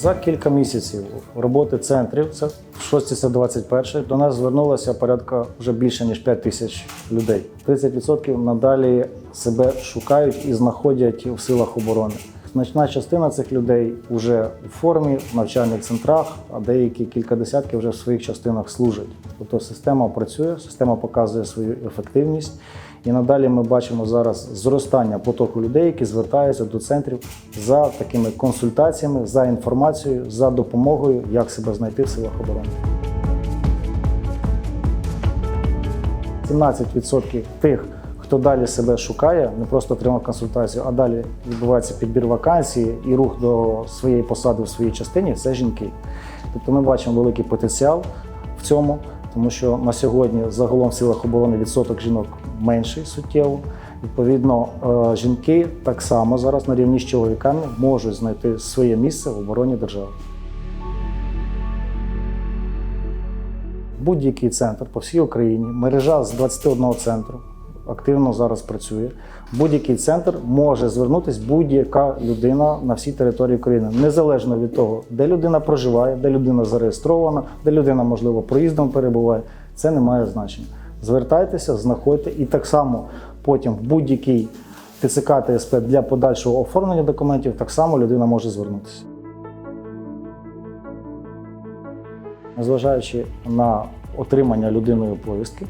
За кілька місяців роботи центрів, це 621 до нас звернулося порядка вже більше ніж 5 тисяч людей. 30% надалі себе шукають і знаходять в силах оборони. Значна частина цих людей вже у формі в навчальних центрах, а деякі кілька десятків вже в своїх частинах служать. Тобто система працює, система показує свою ефективність. І надалі ми бачимо зараз зростання потоку людей, які звертаються до центрів за такими консультаціями, за інформацією, за допомогою, як себе знайти в силах оборони. 17% тих, хто далі себе шукає, не просто отримав консультацію, а далі відбувається підбір вакансії і рух до своєї посади в своїй частині це жінки. Тобто ми бачимо великий потенціал в цьому, тому що на сьогодні загалом в силах оборони відсоток жінок менший суттєво. Відповідно, е, жінки так само зараз на рівні з чоловіками можуть знайти своє місце в обороні держави. Будь-який центр по всій Україні, мережа з 21 центру активно зараз працює. Будь-який центр може звернутися будь-яка людина на всій території України, незалежно від того, де людина проживає, де людина зареєстрована, де людина, можливо, проїздом перебуває. Це не має значення. Звертайтеся, знаходьте і так само потім в будь-який ТЦК ТСП для подальшого оформлення документів так само людина може звернутися. Незважаючи на отримання людиною повістки,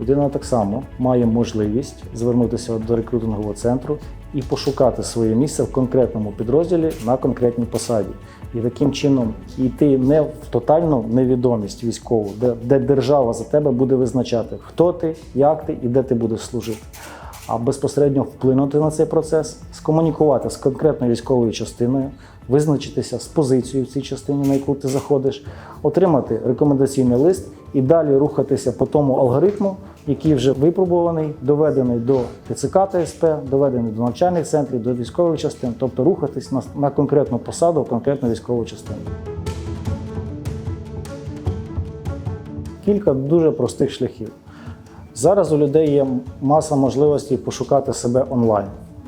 людина так само має можливість звернутися до рекрутингового центру і пошукати своє місце в конкретному підрозділі на конкретній посаді. І таким чином йти не в тотальну невідомість військову, де, де держава за тебе буде визначати, хто ти, як ти і де ти будеш служити. А безпосередньо вплинути на цей процес, скомунікувати з конкретною військовою частиною, визначитися з позицією в цій частині, на яку ти заходиш, отримати рекомендаційний лист і далі рухатися по тому алгоритму, який вже випробуваний, доведений до ТЦК ТСП, доведений до навчальних центрів, до військових частин, тобто рухатись на, на конкретну посаду, конкретну військову частину. Кілька дуже простих шляхів. Зараз у людей є маса можливостей пошукати себе онлайн.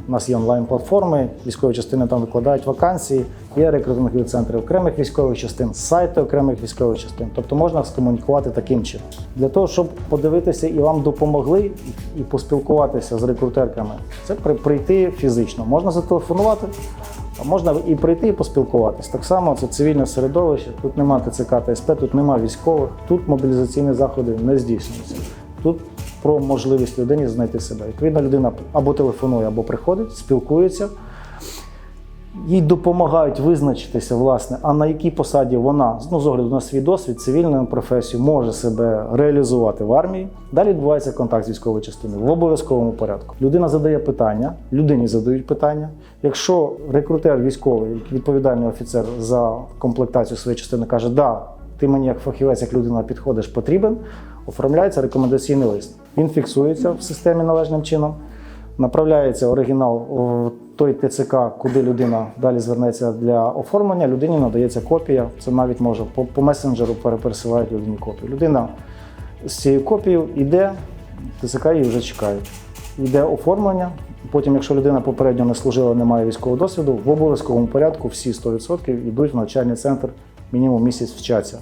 У нас є онлайн-платформи, військові частини там викладають вакансії, є рекрутингові центри окремих військових частин, сайти окремих військових частин. Тобто можна скомунікувати таким чином. Для того, щоб подивитися і вам допомогли, і поспілкуватися з рекрутерками, це при- прийти фізично. Можна зателефонувати, а можна і прийти і поспілкуватись. Так само це цивільне середовище, тут нема ТЦК ТСП, тут нема військових, тут мобілізаційні заходи не здійснюються. Тут про можливість людині знайти себе. Відповідно, людина або телефонує, або приходить, спілкується. Їй допомагають визначитися, власне, а на якій посаді вона, ну, з огляду на свій досвід, цивільну професію, може себе реалізувати в армії. Далі відбувається контакт з військовою частиною в обов'язковому порядку. Людина задає питання, людині задають питання. Якщо рекрутер військовий, відповідальний офіцер за комплектацію своєї частини, каже, да, ти мені як фахівець, як людина підходиш, потрібен, оформляється рекомендаційний лист. Він фіксується в системі належним чином. Направляється оригінал в той ТЦК, куди людина далі звернеться для оформлення. Людині надається копія. Це навіть може по, по месенджеру пересилають людині копію. Людина з цією копією йде, ТЦК її вже чекають. Йде оформлення. Потім, якщо людина попередньо не служила, не має військового досвіду, в обов'язковому порядку всі 100% йдуть в навчальний центр, мінімум місяць вчаться.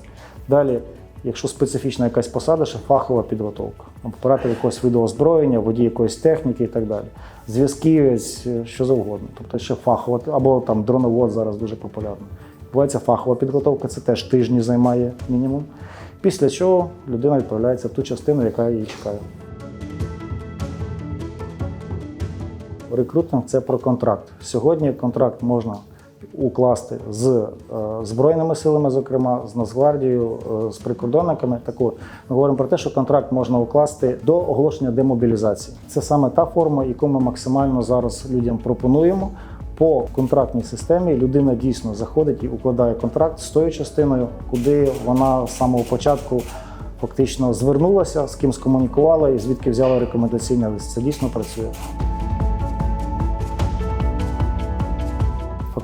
Далі Якщо специфічна якась посада, ще фахова підготовка. Оператор якогось виду озброєння, водій якоїсь техніки і так далі. Зв'язківець, е, що завгодно. Тобто ще фахова, або там дроновод зараз дуже популярно. Відбувається фахова підготовка, це теж тижні займає мінімум. Після чого людина відправляється в ту частину, яка її чекає. Рекрутинг це про контракт. Сьогодні контракт можна укласти з е, Збройними силами, зокрема, з Нацгвардією, е, з прикордонниками. Так от, ми говоримо про те, що контракт можна укласти до оголошення демобілізації. Це саме та форма, яку ми максимально зараз людям пропонуємо. По контрактній системі людина дійсно заходить і укладає контракт з тою частиною, куди вона з самого початку фактично звернулася, з ким скомунікувала і звідки взяла рекомендаційний лист. Це дійсно працює.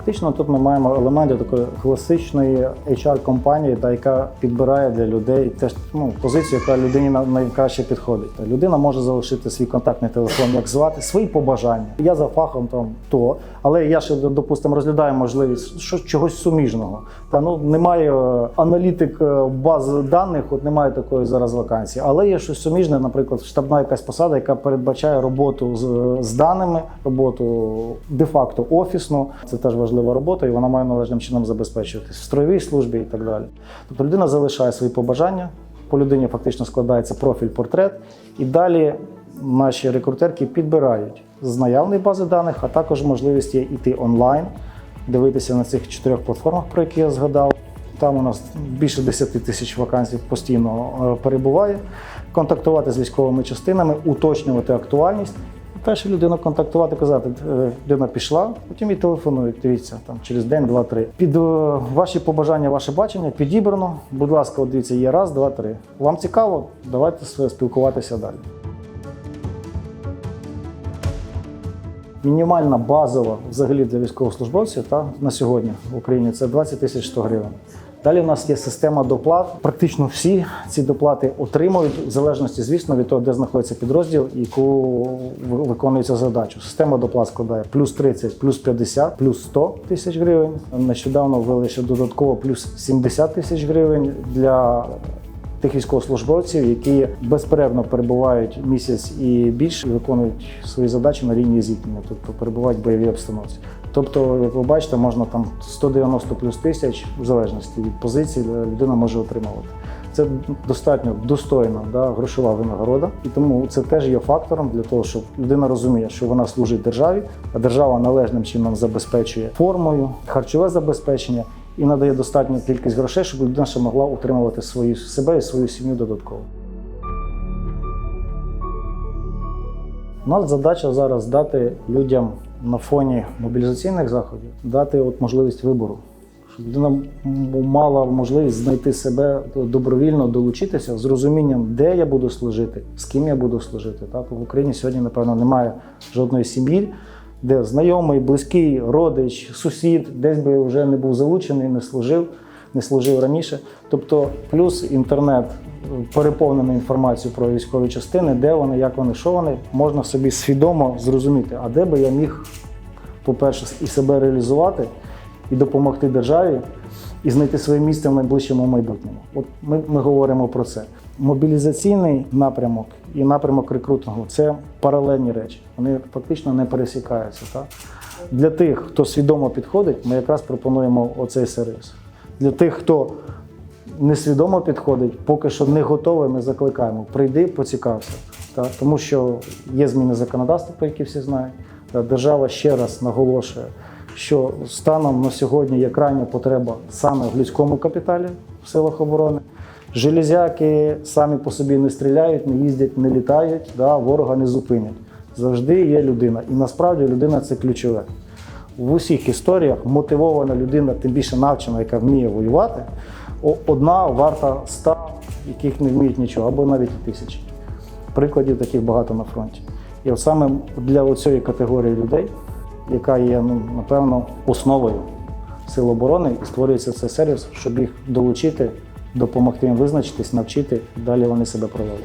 Фактично тут ми маємо елементи такої класичної HR-компанії, та яка підбирає для людей теж ну, позицію, яка людині на- найкраще підходить. Та людина може залишити свій контактний телефон, як звати, свої побажання. Я за фахом там то, але я ще допустимо розглядаю можливість що, чогось суміжного. Та ну немає е, аналітик е, баз даних, от немає такої зараз вакансії, але є щось суміжне, наприклад, штабна якась посада, яка передбачає роботу з, з даними, роботу де-факто офісну. Це теж важлива робота, і вона має належним чином забезпечуватись в строєвій службі і так далі. Тобто людина залишає свої побажання, по людині фактично складається профіль, портрет, і далі наші рекрутерки підбирають з наявної бази даних, а також можливість є йти онлайн, дивитися на цих чотирьох платформах, про які я згадав. Там у нас більше 10 тисяч вакансій постійно е, перебуває. Контактувати з військовими частинами, уточнювати актуальність. Перше людину контактувати, казати, е, людина пішла, потім і телефонують. Дивіться, там через день, два, три. Під е, ваші побажання, ваше бачення підібрано. Будь ласка, от дивіться, є раз, два, три. Вам цікаво? Давайте спілкуватися далі. Мінімальна базова взагалі для військовослужбовців та, на сьогодні в Україні це 20 тисяч 100 гривень. Далі у нас є система доплат. Практично всі ці доплати отримують в залежності, звісно, від того, де знаходиться підрозділ яку виконується задачу. Система доплат складає плюс 30, плюс 50, плюс 100 тисяч гривень. Нещодавно ввели ще додатково плюс 70 тисяч гривень для тих військовослужбовців, які безперервно перебувають місяць і більше, і виконують свої задачі на лінії зіткнення, тобто перебувають в бойовій обстановці. Тобто, як ви бачите, можна там 190 плюс тисяч, в залежності від позиції, де людина може отримувати. Це достатньо достойна да, грошова винагорода, і тому це теж є фактором для того, щоб людина розуміє, що вона служить державі, а держава належним чином забезпечує формою, харчове забезпечення і надає достатню кількість грошей, щоб людина ще могла утримувати свою себе і свою сім'ю додатково. У нас задача зараз дати людям на фоні мобілізаційних заходів дати от можливість вибору, щоб людина мала можливість знайти себе добровільно долучитися з розумінням, де я буду служити, з ким я буду служити. Так в Україні сьогодні, напевно, немає жодної сім'ї, де знайомий, близький, родич, сусід, десь би вже не був залучений, не служив, не служив раніше. Тобто, плюс інтернет переповнений інформацією про військові частини, де вони, як вони, що вони, можна собі свідомо зрозуміти, а де би я міг, по-перше, і себе реалізувати, і допомогти державі, і знайти своє місце в найближчому майбутньому. От ми, ми говоримо про це. Мобілізаційний напрямок і напрямок рекрутингу це паралельні речі. Вони фактично не пересікаються. Так? Для тих, хто свідомо підходить, ми якраз пропонуємо оцей сервіс. Для тих, хто несвідомо підходить, поки що не готовий, ми закликаємо. Прийди, поцікався. Так? Тому що є зміни законодавства, про які всі знають. Та Держава ще раз наголошує, що станом на сьогодні є крайня потреба саме в людському капіталі в силах оборони. Железяки самі по собі не стріляють, не їздять, не літають, да, ворога не зупинять. Завжди є людина. І насправді людина це ключове. В усіх історіях мотивована людина, тим більше навчена, яка вміє воювати, одна варта ста, яких не вміють нічого, або навіть тисячі. Прикладів таких багато на фронті. І от саме для цієї категорії людей, яка є, ну, напевно, основою сил оборони, і створюється цей сервіс, щоб їх долучити, допомогти їм визначитись, навчити, далі вони себе провели.